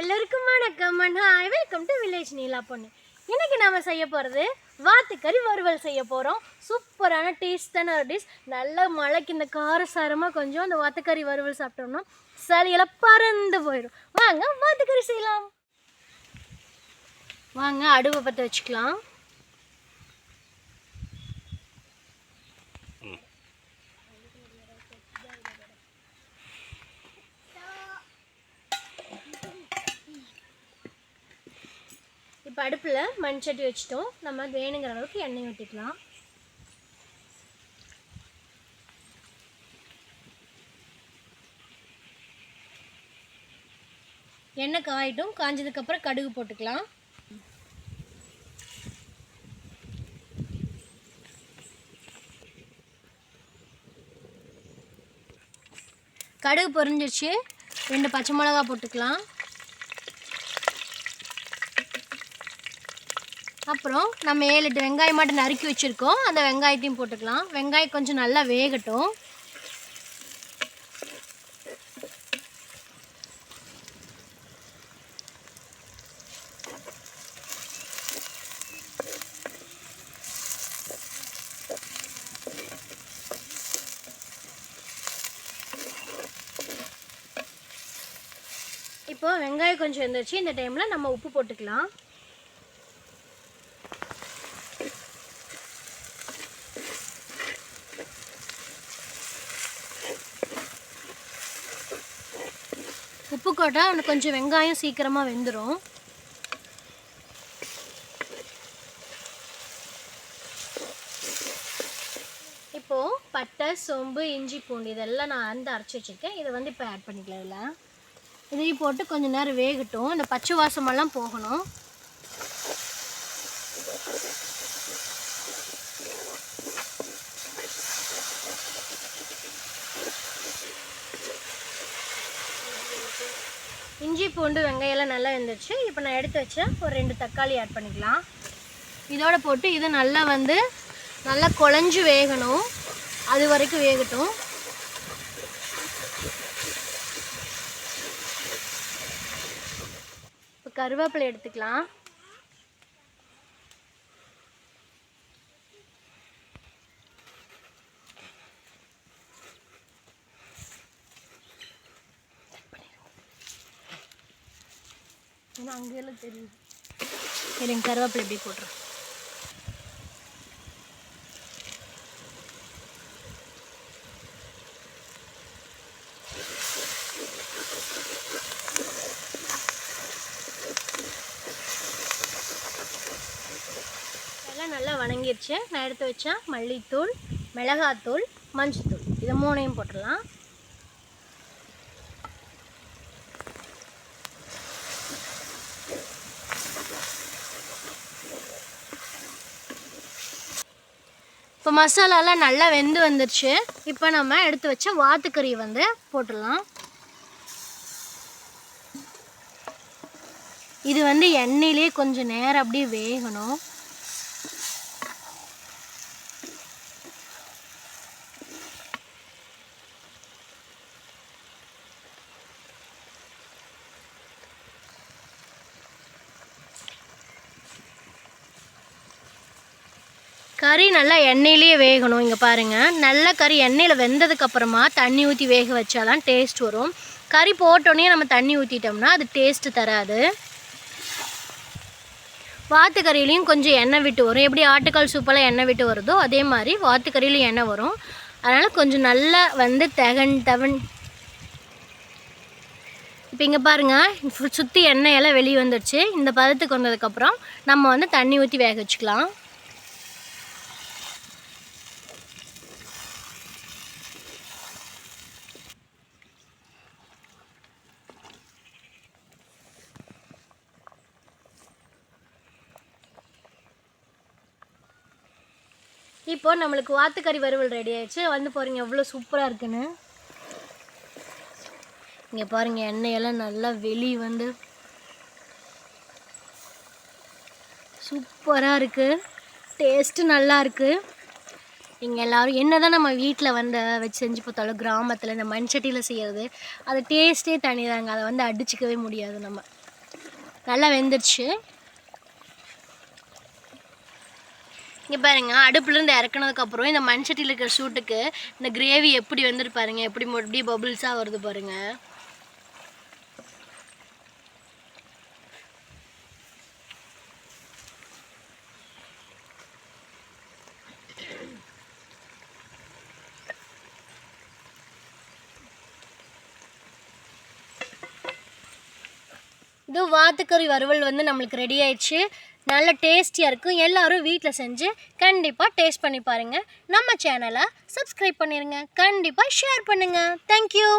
எல்லோருக்கும் வணக்கம் and hi welcome to village Neela பொண்ணு இன்றைக்கி நாம் செய்ய போகிறது வாத்துக்கறி வறுவல் செய்ய போகிறோம் சூப்பரான டேஸ்டான ஒரு டிஷ் நல்ல மழைக்கு இந்த காரசாரமாக கொஞ்சம் அந்த வாத்துக்கறி வறுவல் சாப்பிட்டோம்னா சளியெல்லாம் பறந்து போயிடும். வாங்க வாத்துக்கறி செய்யலாம். வாங்க அடுப்பை பற்ற வச்சுக்கலாம். இப்போ அடுப்பில் மண் சட்டி வச்சுட்டோம். நம்ம வேணுங்கிற அளவுக்கு எண்ணெய் ஊற்றிக்கலாம் எண்ணெய் காயிட்டும். காஞ்சதுக்கப்புறம் கடுகு போட்டுக்கலாம். கடுகு பொரிஞ்சிருச்சு. ரெண்டு பச்சை மிளகா போட்டுக்கலாம். அப்புறம் நம்ம ஏழு எட்டு வெங்காயம் மட்டும் நறுக்கி வச்சுருக்கோம். அந்த வெங்காயத்தையும் போட்டுக்கலாம். வெங்காயம் கொஞ்சம் நல்லா வேகட்டும். இப்போ வெங்காயம் கொஞ்சம் இருந்துச்சு இந்த டைமில் நம்ம உப்பு போட்டுக்கலாம். உப்பு போட்டால் அவனுக்கு கொஞ்சம் வெங்காயம் சீக்கிரமாக வெந்துடும் இப்போது பட்டை சோம்பு இஞ்சி பூண்டு இதெல்லாம் நான் வந்து அரைச்சி வச்சுருக்கேன். இதை வந்து இப்போ ஆட் பண்ணிக்கலாம் இதில். இதையும் போட்டு கொஞ்சம் நேரம் வேகட்டும். இந்த பச்சை வாசமெல்லாம் போகணும். இஞ்சி பூண்டு வெங்காயம்லாம் நல்லா வெந்துருச்சு. இப்போ நான் எடுத்து வச்சேன் ஒரு ரெண்டு தக்காளி ஆட் பண்ணிக்கலாம். இதோட போட்டு இது நல்லா வந்து நல்லா குழஞ்சி வேகணும். அது வரைக்கும் வேகட்டும். இப்போ கருவேப்பிலை எடுத்துக்கலாம். ஏன்னா அங்கேயெல்லாம் தெரியுது. எனக்கு கருவேப்பிலை எப்படி போட்டுறேன். நல்லா வணங்கிருச்சு. நான் எடுத்து வச்சேன் மல்லித்தூள் மிளகாத்தூள் மஞ்சத்தூள். இதை மூணையும் போட்டுடலாம். இப்போ மசாலாலாம் நல்லா வெந்து வந்துருச்சு. இப்போ நம்ம எடுத்து வச்ச வாத்துக்கறி வந்து போட்டுடலாம். இது வந்து எண்ணெயிலே கொஞ்சம் நேரம் அப்படியே வேகணும். கறி நல்லா எண்ணெயிலேயே வேகணும். இங்கே பாருங்கள் நல்ல கறி எண்ணெயில் வெந்ததுக்கப்புறமா தண்ணி ஊற்றி வேக வச்சாதான் டேஸ்ட் வரும். கறி போட்டோன்னே நம்ம தண்ணி ஊற்றிட்டோம்னா அது டேஸ்ட்டு தராது. வாத்துக்கறியிலையும் கொஞ்சம் எண்ணெய் விட்டு வரும். எப்படி ஆட்டுக்கால் சூப்பெல்லாம் எண்ணெய் விட்டு வருதோ அதே மாதிரி வாத்துக்கறியிலையும் எண்ணெய் வரும். அதனால் கொஞ்சம் நல்லா வந்து தகன் தவன். இப்போ இங்கே பாருங்கள் சுற்றி எண்ணெய் எல்லாம் வெளியே வந்துடுச்சு இந்த பதத்துக்கு வந்ததுக்கப்புறம் நம்ம வந்து தண்ணி ஊற்றி வேக வச்சுக்கலாம். இப்போ நம்மளுக்கு வாத்துக்கறி வறுவல் ரெடி ஆயிடுச்சு. வந்து பாருங்க எவ்வளோ சூப்பராக இருக்குன்னு. இங்கே பாருங்க எண்ணெயெல்லாம் நல்லா வெளியே வந்து சூப்பராக இருக்குது டேஸ்ட்டு நல்லா இருக்குது இங்கே எல்லோரும் என்ன தான் நம்ம வீட்டில் வந்து வச்சு செஞ்சு பார்த்தாலும் கிராமத்தில் இந்த மண் சட்டியில் செய்கிறது அது டேஸ்ட்டே தனிதாங்க. அதை வந்து அடிச்சுக்கவே முடியாது நம்ம. நல்லா வெந்துருச்சு. இங்கே பாருங்க அடுப்புலேருந்து இறக்குனதுக்கப்புறம் இந்த மண் சட்டியில் இருக்கிற சூட்டுக்கு இந்த கிரேவி எப்படி வந்துட்டு பாருங்க எப்படி எப்படி பபுள்ஸாக வருது பாருங்க. இது வாத்துக்கறி வறுவல் வந்து நம்மளுக்கு ரெடி ஆயிடுச்சு. நல்ல டேஸ்டியாக இருக்கும். எல்லாரும் வீட்டில் செஞ்சு கண்டிப்பாக டேஸ்ட் பண்ணி பாருங்கள் நம்ம சேனலை சப்ஸ்கிரைப் பண்ணிடுங்க கண்டிப்பாக ஷேர் பண்ணுங்கள் தேங்க்யூ